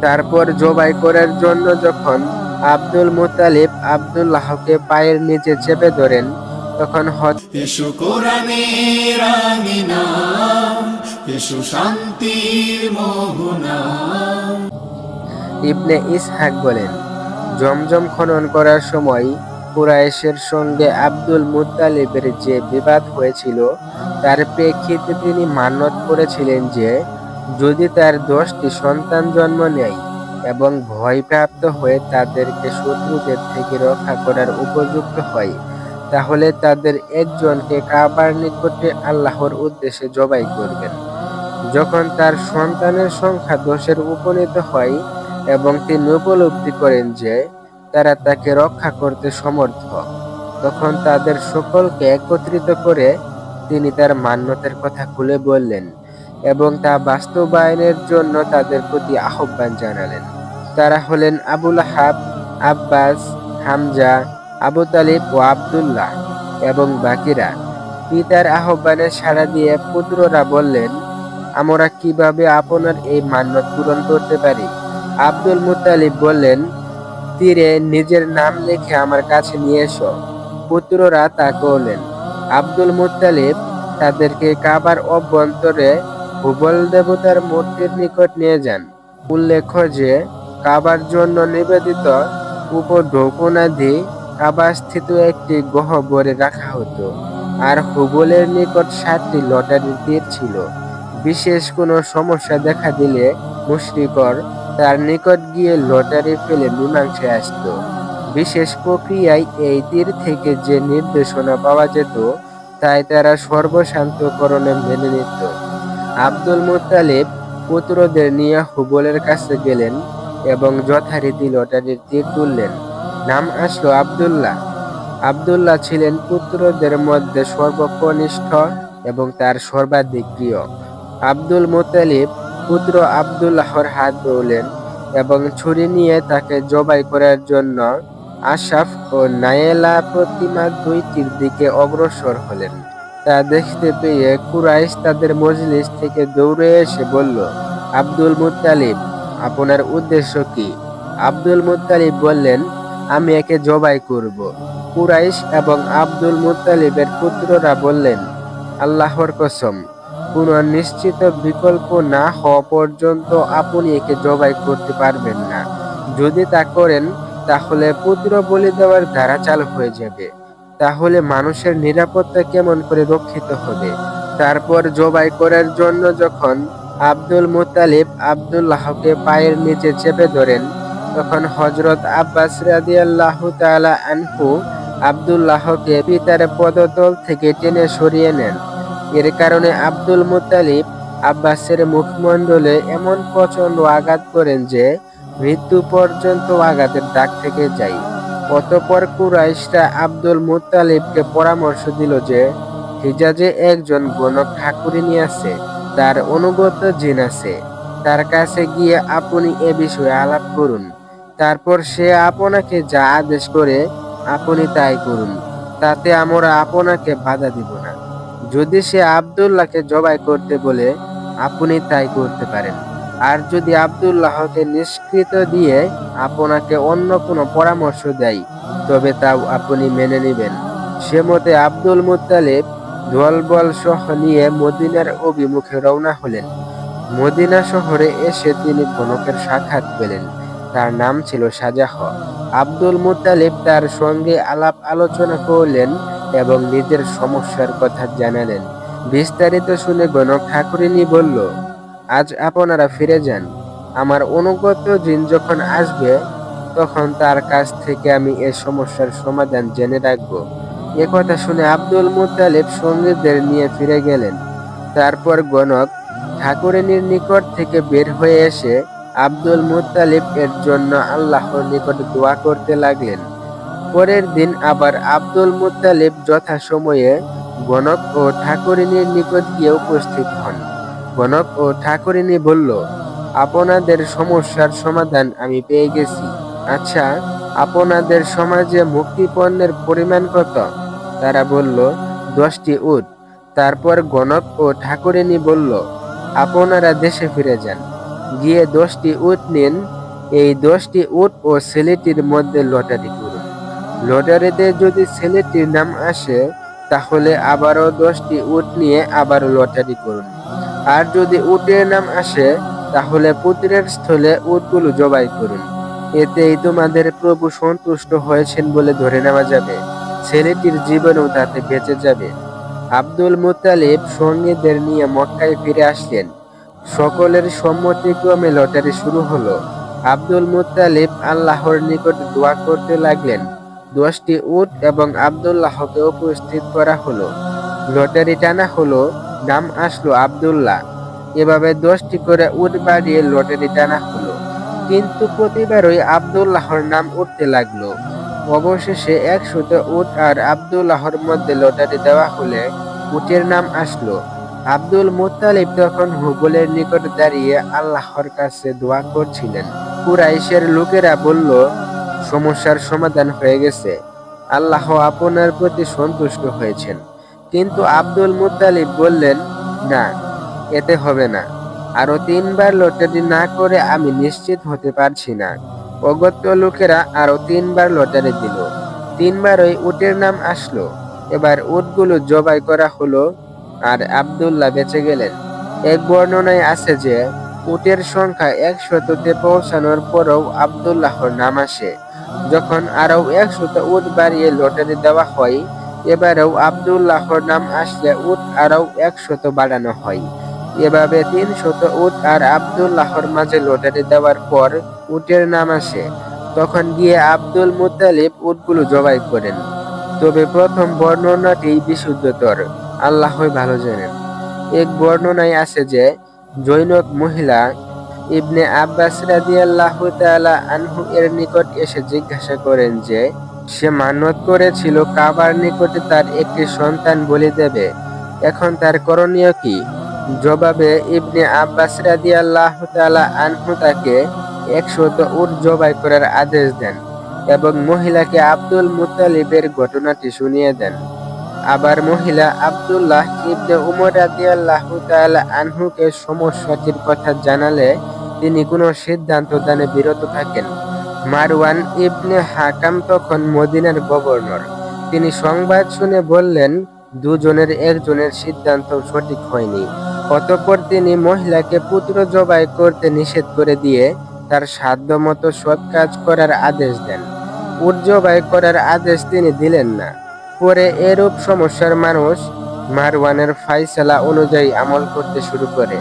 তারপর জবাই করার জন্য যখন আব্দুল মুতালিব আব্দুল্লাহকে পায়ের নিচে চেপে ধরেন তখন হজ এসো কোরআনের আঙিনা এসো শান্তির মোহনা। ইবনে ইসহাক বলেন জমজম খনন করার সময় কুরাইশের সঙ্গে আব্দুল মুত্তালিবের যে বিবাদ হয়েছিল তার প্রেক্ষিতে তিনি মান্যত করেছিলেন যে যদি তার দশটি সন্তান জন্ম নেয় এবং ভয়প্রাপ্ত হয়ে তাদেরকে শত্রুদের থেকে রক্ষা করার উপযুক্ত হয়, তাহলে তাদের একজনকে কাবার নিকটে আল্লাহর উদ্দেশ্যে জবাই করবেন। যখন তার সন্তানের সংখ্যা দশের উপনীত হয় এবং তিনি উপলব্ধি করেন যে তারা তাকে রক্ষা করতে সমর্থ, তখন তাদের সকলকে একত্রিত করে তিনি তার মান্যতার কথা খুলে বললেন। এবং তা বাস্তবায়নের জন্য তাদের প্রতি আহ্বান জানালেন। তারা হলেন Abul Hab Abbas, Hamza, Abu Talib ও আবদুল্লাহ এবং বাকিরা। পিতার আহ্বানে সাড়া দিয়ে পুত্ররা বললেন, আমরা কীভাবে আপনার এই মান্যত পূরণ করতে পারি? আব্দুল মুতালিব বললেন, তীরে নিজের নাম লিখে আমার কাছে নিয়ে এসো। পুত্ররা তা করলেন। আব্দুল মুতালিব তাদেরকে কাবার অভ্যন্তরে হুবল দেবতার মূর্তির নিকট নিয়ে যান। উল্লেখ্য যে, কাবার জন্য নিবেদিত উপঢৌকনাদি কাবাস্থিত একটি গহ্বরে রাখা হতো, আর হুবলের নিকট সাতটি লটারির তীর ছিল। বিশেষ কোনো সমস্যা দেখা দিলে মুশরিকর তার নিকট গিয়ে লটারি ফেলে মীমাংসায় আসত। বিশেষ প্রক্রিয়ায় এই তীর থেকে যে নির্দেশনা পাওয়া যেত, তাই তারা সর্বশান্তকরণে মেনে নিত। আব্দুল মুতালিব পুত্রদের নিয়ে হুবলের কাছে গেলেন এবং যথারীতি লটারির তীর তুললেন। নাম আসলো আব্দুল্লাহ। আব্দুল্লাহ ছিলেন পুত্রদের মধ্যে সর্বকনিষ্ঠ এবং তার সর্বাধিক প্রিয়। আব্দুল মুতালিব পুত্র আব্দুল্লাহর হাত ধরলেন এবং ছুরি নিয়ে তাকে জবাই করার জন্য আশাফ ও নায়েলা প্রতিমা দুইটির দিকে অগ্রসর হলেন। তা দেখতে পেয়ে কুরাইশ তাদের মজলিস থেকে দৌড়ে এসে বলল, আব্দুল মুত্তালিব, আপনার উদ্দেশ্য কি? আব্দুল মুতালিব বললেন, আমি একে জবাই করব। কুরাইশ এবং আব্দুল মুত্তালিবের পুত্ররা বললেন, আল্লাহর কসম, কোনো নিশ্চিত বিকল্প না হওয়া পর্যন্ত আপনি একে জবাই করতে পারবেন না। যদি তা করেন, তাহলে পুত্র বলি দেওয়ার ধারা চালু হয়ে যাবে। তাহলে মানুষের নিরাপত্তা কেমন করে রক্ষিত হবে? তারপর জবাই করার জন্য যখন আব্দুল মুতালিব আব্দুল্লাহকে পায়ের নিচে চেপে ধরেন, তখন হজরত আব্বাস রাদিয়াল্লাহু তাআলা আনহু আবদুল্লাহকে পিতার পদতল থেকে টেনে সরিয়ে নেন। এর কারণে আব্দুল মুতালিব আব্বাসের মুখমণ্ডলে এমন প্রচণ্ড আঘাত করেন যে মৃত্যু পর্যন্ত আঘাতের দাগ থেকে যায়। অতপর কুরাইশরা আব্দুল মুতালিবকে পরামর্শ দিল যে, হিজাজে একজন গণক ঠাকুরিনী আছে, তার অনুগত জিন আছে। তার কাছে গিয়ে আপনি এ বিষয়ে আলাপ করুন। তারপর সে আপনাকে যা আদেশ করে, আপনি তাই করুন। তাতে আমরা আপনাকে বাধা দিব না। যদি সে আবদুল্লাহকে জবাই করতে বলে, আপনি তাই করতে পারেন। আর যদি আবদুল্লাহকে নিষ্কৃত দিয়ে আপনাকে অন্য কোনো পরামর্শ দেয়, তবে তাও আপনি মেনে নেবেন। সে মতে আব্দুল মুত্তালিব দলবল সহ নিয়ে মদিনার অভিমুখে রওনা হলেন। মদিনা শহরে এসে তিনি কনকের সাক্ষাৎ পেলেন। তার নাম ছিল শাজাহ। আব্দুল মুত্তালিব তার সঙ্গে আলাপ আলোচনা করলেন এবং নিজের সমস্যার কথা জানালেন। বিস্তারিত শুনে গণক ঠাকুরিনী বলল আজ আপনারা ফিরে যান। আমার অনুগত জিন যখন আসবে, তখন তার কাছ থেকে আমি এ সমস্যার সমাধান জেনে রাখব। এ কথা শুনে আব্দুল মুতালিব সঙ্গীদের নিয়ে ফিরে গেলেন। তারপর গণক ঠাকুরিনীর নিকট থেকে বের হয়ে এসে আব্দুল মুতালিব এর জন্য আল্লাহর নিকট দোয়া করতে লাগলেন। পরের দিন আবার আব্দুল মুতালিব যথাসময়ে গণক ও ঠাকুরিনীর নিকট গিয়ে উপস্থিত হন। গণক ও ঠাকুরিনী বলল, আপনাদের সমস্যার সমাধান আমি পেয়ে গেছি। আচ্ছা আপনাদের সমাজে মুক্তিপণ্যের পরিমাণ কত? তারা বলল, দশটি উট। তারপর গণক ও ঠাকুরিনী বলল, আপনারা দেশে ফিরে যান। গিয়ে দশটি উট নিন। এই দশটি উট ও ছেলেটির মধ্যে লটারি করুন। লটারিতে যদি ছেলেটির নাম আসে, তাহলে আবারও দশটি উট নিয়ে আবারও লটারি করুন। আর যদি উটের নাম আসে, তাহলে পুত্রের স্থলে উটগুলো জবাই করুন। এতেই তোমাদের প্রভু সন্তুষ্ট হয়েছেন বলে ধরে নেওয়া যাবে। ছেলেটির জীবনও তাতে বেঁচে যাবে। আব্দুল মুতালিব সঙ্গীদের নিয়ে মক্কায় ফিরে আসলেন। সকলের সম্মতিক্রমে লটারি শুরু হলো। আব্দুল মুতালিব আল্লাহর নিকট দোয়া করতে লাগলেন। দশটি উট এবং আবদুল্লাহকে উপস্থিত করা হলো। লটারি টানা হলো নাম আসলো আব্দুল্লাহ। এভাবে দশটি করে উট বাড়িয়ে লটারি টানা হলো। কিন্তু প্রতিবারই আবদুল্লাহর নাম উঠতে লাগল। অবশেষে একশত উট আর আবদুল্লাহর মধ্যে লটারি দেওয়া হলে উটের নাম আসলো। আব্দুল মুত্তালিব তখন হুবলের নিকট দাঁড়িয়ে আল্লাহর কাছে দোয়া করছিলেন। কুরাইশের লোকেরা বলল, সমস্যার সমাধান হয়ে গেছে। আল্লাহ আপনার প্রতি সন্তুষ্ট হয়েছেন। কিন্তু আব্দুল মুত্তালিব বললেন, না, এতে হবে না। আরও তিনবার লটারি না করে আমি নিশ্চিত হতে পারছি না। অগত্য লোকেরা আরও তিনবার লটারি দিল। তিনবার ওই উটের নাম আসলো। এবার উটগুলো জবাই করা হলো আর আব্দুল্লাহ বেঁচে গেলেন। এক বর্ণনায় আছে যে, উটের সংখ্যা একশততে পৌঁছানোর পরেও আব্দুল্লাহর নাম আসে। যখন আরও একশত উট বাড়িয়ে লটারি দেওয়া হয় এবারেও আব্দুল্লাহর নাম আসলে উট আরও একশত বাড়ানো হয়। এভাবে তিনশত উট আর আব্দুল্লাহর মাঝে লটারি দেওয়ার পর উটের নাম আসে। তখন গিয়ে আব্দুল মুতালিব উটগুলো জবাই করেন। তবে প্রথম বর্ণনাটি বিশুদ্ধতর। আল্লাহই ভালো জানেন। এক বর্ণনায় আছে যে জৈনক মহিলা ইবনে আব্বাস রাদিয়াল্লাহু তাআলা আনহু এর নিকট এসে জিজ্ঞাসা করেন যে সে মানত করেছিল কাবার নিকটে তার একটি সন্তান বলি দেবে। এখন তার করণীয় কি? জবাবে ইবনে আব্বাস রাদিয়াল্লাহু তাআলা আনহু তাকে একশত উট জবাই করার আদেশ দেন এবং মহিলাকে আব্দুল মুতালিবের ঘটনাটি শুনিয়ে দেন। আবার মহিলা আব্দুল্লাহ ইবনে উমর রাদিয়াল্লাহু তাআলা আনহুকে সমস্যাটির কথা জানালে তিনি কোনো সিদ্ধান্ত দানে বিরত থাকেন। মারওয়ান ইবনে হাকাম তখন মদিনার গভর্নর। তিনি সংবাদ শুনে বললেন, দুজনের একজনের সিদ্ধান্ত সঠিক হয়নি। অতঃপর তিনি মহিলাকে পুত্র জবাই করতে নিষেধ করে দিয়ে তার সাধ্যমতো সৎ কাজ করার আদেশ দেন। উট জবাই করার আদেশ তিনি দিলেন না। পরে এরূপ সমস্যার মানুষ মারওয়ানের ফাইসালা অনুযায়ী আমল করতে শুরু করে।